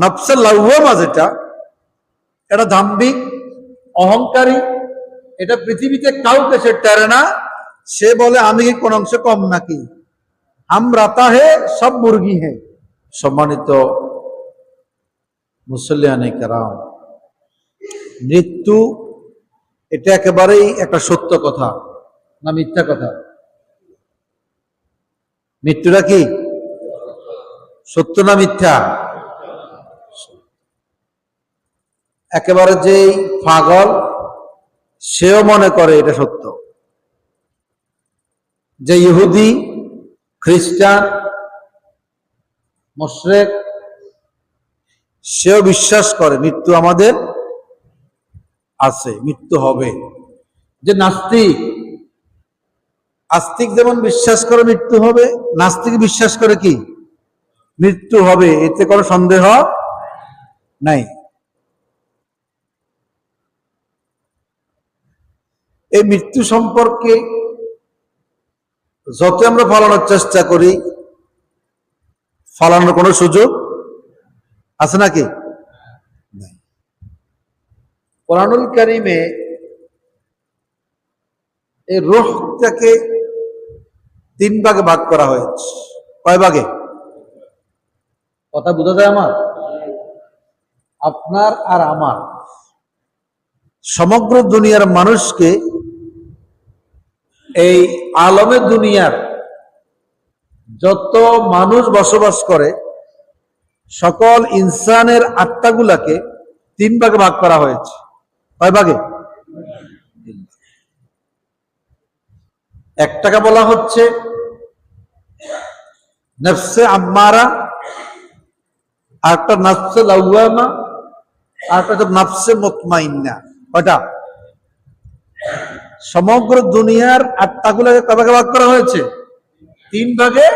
নফসে লাউমা যেটা, এটা দাম্ভিক, অহংকারী, এটা পৃথিবীতে কাউকে সে টেরে না, সে বলে, আমি কি কোন অংশে কম নাকি? হাম রাতা হে, সব মুরগি হে। সম্মানিত মুসলিয়ানে কারাম, মৃত্যু এটা একেবারেই একটা সত্য কথা না মিথ্যা কথা? মৃত্যুটা কি? সত্য না মিথ্যা? একেবারে যেই পাগল, সেও মনে করে এটা সত্য। যে ইহুদি, খ্রিস্টান, মোশরেক, সেও বিশ্বাস করে মৃত্যু আমাদের আছে, মৃত্যু হবে। যে নাস্তিক, আস্তিক যেমন বিশ্বাস করে মৃত্যু হবে, নাস্তিক বিশ্বাস করে কি? মৃত্যু হবে, এতে কোনো সন্দেহ নাই। এই মৃত্যু সম্পর্কে যত আমরা ফলানোর চেষ্টা করি ফলানোর কোনো সুযোগ আছে নাকি? কোরআনুল কারিমে এই রোহটাকে তিন ভাগে ভাগ করা হয়েছে। কয় ভাগে? কথা বোঝা যায় আমার? আপনার আর আমার। সমগ্র দুনিয়ার মানুষকে এই আলমে দুনিয়ার যত মানুষ বসবাস করে, সকল ইনসানের আত্মাগুলাকে তিন ভাগে ভাগ করা হয়েছে। কয় ভাগে? একটাকে বলা হচ্ছে, নফসে আম্মারা আর একটা নফসে লাউয়ামা আর একটা হচ্ছে নফসে মুতমাইন্না। কয়টা? সমগ্র দুনিয়ার আত্মাগুলোকে কয় ভাগে ভাগ করা হয়েছে? তিন ভাগে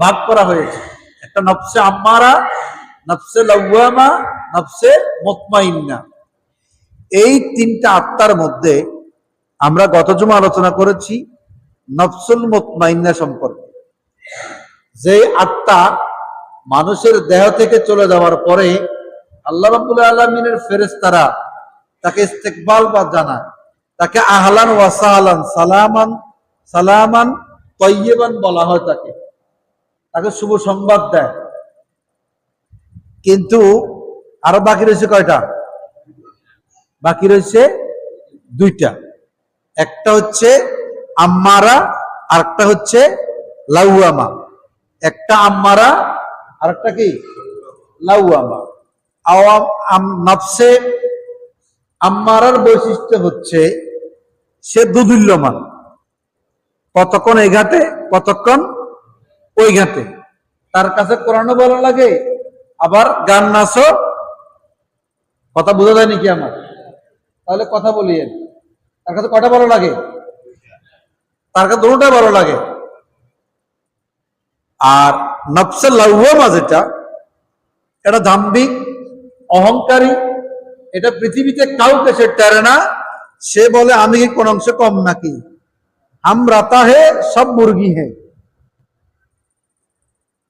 ভাগ করা হয়েছে। একটা নফসে আম্মারা, নফসে লাউয়ামা, নফসে মুতমাইন্না। এই তিনটা আত্মার মধ্যে আমরা গত জমা আলোচনা করেছি নফসুল মুতমাইন্না সম্পর্কে। যে আত্মা মানুষের দেহ থেকে চলে যাওয়ার পরে আল্লাহ রাব্বুল আলমিনের ফেরেশতারা তাকে ইস্তেকবাল বা জানায়। তাকে আহলান ওয়াসাহালান সালামান সালামান তৈয়বান বলা হয় তাকে। তাকে শুভ সংবাদ দেয়। কিন্তু আরও বাকি রয়েছে কয়টা? বাকি রয়েছে দুইটা। একটা হচ্ছে আম্মারা আর একটা হচ্ছে লাউয়ামা। একটা আম্মারা আর একটা কি? লাউয়ামা। আওয়াম নফসে আম্মারার বৈশিষ্ট্য হচ্ছে সে দুদুল্যমান। কতক্ষণ এই ঘাটে, কতক্ষণ ওই ঘাটে। তার কাছে কোরআনও ভালো লাগে, আবার গান নাচও। কথা বোঝা যায় নাকি আমার? তাহলে কথা বলি তার কাছে কটা ভালো লাগে? তার কাছে দুটোটাই ভালো লাগে। আর নফসে লাউমা যেটা, এটা দাম্ভিক অহংকারী, এটা পৃথিবীতে কাউকে সে টেরে না। সে বলে, আমি কি কোন অংশে কম নাকি? হাম রাতা হে সব মুরগি হে।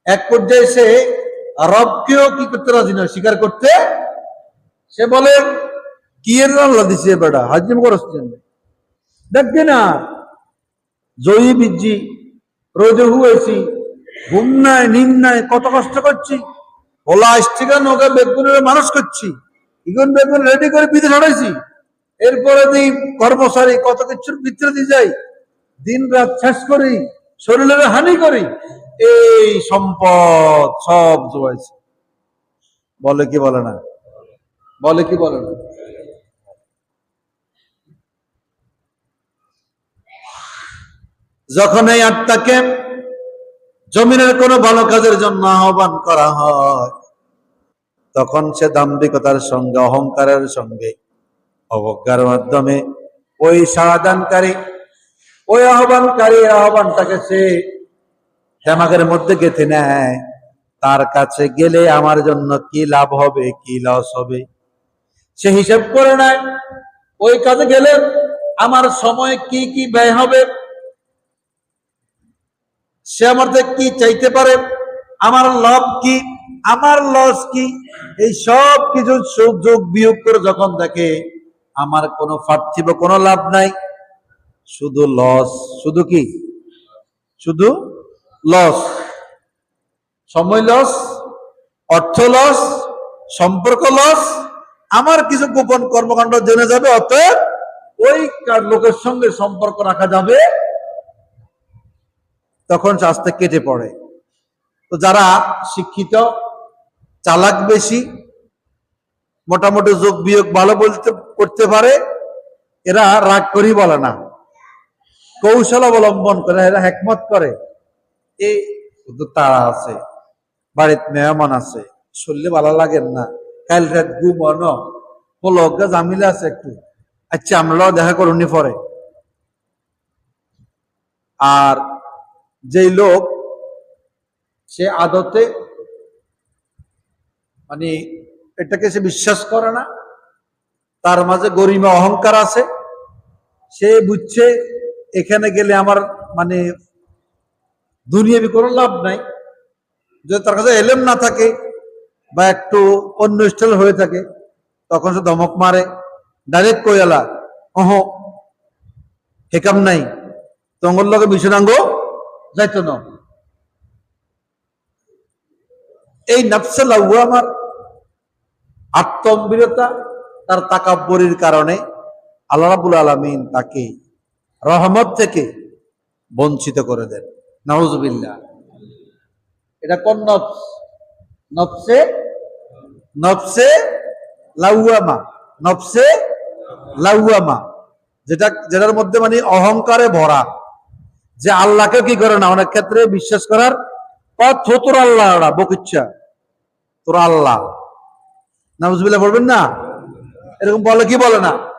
এক পর্যায়ে সে রবকেও কি করতে রাজি নয় স্বীকার করতে, সে বলে, কি এর আল্লাহ দিছে বেটা হাজিম করস দেখবে না, জয়ী বিজ্জি, রোজে হুয়েছি, ঘুম নাই, নিম নাই, কত কষ্ট করছি ওলা স্টিকা নৌকা বেগুনের মানুষ করছি, ইগুন বেগুন রেডি করে বিদেশ হারাইছি এরপরে দিই কর্মচারী কত কিছুর দিয়ে যাই, দিন রাত শেষ করি, শরীরের হানি করি, এই সম্পদ সব জোয়াইছে বলে কি বলে না? বলে কি বলে না? যখন এই আত্মাকে জমিনের কোনো ভালো কাজের জন্য আহ্বান করা হয়, তখন সে দাম্ভিকতার সঙ্গে, অহংকারের সঙ্গে অবজ্ঞার মাধ্যমে ওই সারাদানকারী ওই আহ্বানকারী আহ্বানটাকে সে জামাকের মধ্যে গেঁথে নেয়। তার কাছে গেলে আমার জন্য কি লাভ হবে, কি লস হবে? সে হিসাব করে নেয়, ওই কাজে গেলে আমার সময় কি কি ব্যয় হবে? সে আমার কি চাইতে পারে? আমার লাভ কি, আমার লস কি? এই সব কিছু সুখ যোগ বিয়োগ করে যখন দেখে আমার কোনো পার্থিব কোনো লাভ নাই। শুধু লস শুধু কি? শুধু লস সময় লস অর্থ লস সম্পর্ক লস আমার কিছু গোপন কর্মকাণ্ড জেনে যাবে, অতএব ওই লোকের সঙ্গে সম্পর্ক রাখা যাবে, তখন স্বাস্থ্য কেটে পড়ে। তো যারা শিক্ষিত, চালাক বেশি মোটামুটি যোগ বিয়োগ ভালো বলতে, করতে পারে, এরা রাগ করি বলে না। কৌশল অবলম্বন করে, এরা হেকমত করে। এই তারা আছে, বাড়িতে মেহমান আছে, শুনলে ভালো লাগেন না। কাল রাত ঘুমন পলকা জামিলা আছে একটু। আচ্ছা আমরাও দেখা করুনি পরে। আর যেই লোক, সে আদতে মানে এটাকে সে বিশ্বাস করে না। তার মাঝে গরিমা অহংকার আছে। সে বুঝছে, এখানে গেলে আমার মানে দুনিয়াবি কোনো লাভ নাই। যদি তার কাছে এলেম না থাকে বা একটু অন্য স্টাইল হয়ে থাকে, তখন সে ধমক মারে, ডাইরেক্ট কইয়ালা অহ হেকাম নাই। তঙ্গল লগে বিছনাঙ্গ যাইতো না। এই নফসে আমার আত্মম্বীরতা তার তাকাব্বরির কারণে আল্লাহ রাবুল আলমিন তাকে রহমত থেকে বঞ্চিত করে দেন। নওয়াজবিল্লা এটা কোন নফস? নফসে? নফসে লাউয়ামা। নফসে লাউয়ামা। যেটা, যেটার মধ্যে মানে অহংকারে ভরা। যে আল্লাহকে কি করে না? অনেক ক্ষেত্রে বিশ্বাস করার পথ তোর আল্লাহ বকিচ্ছা। তোর আল্লাহ। নামজবিল্লা পড়বেন না? এরকম বলে কি বলে না?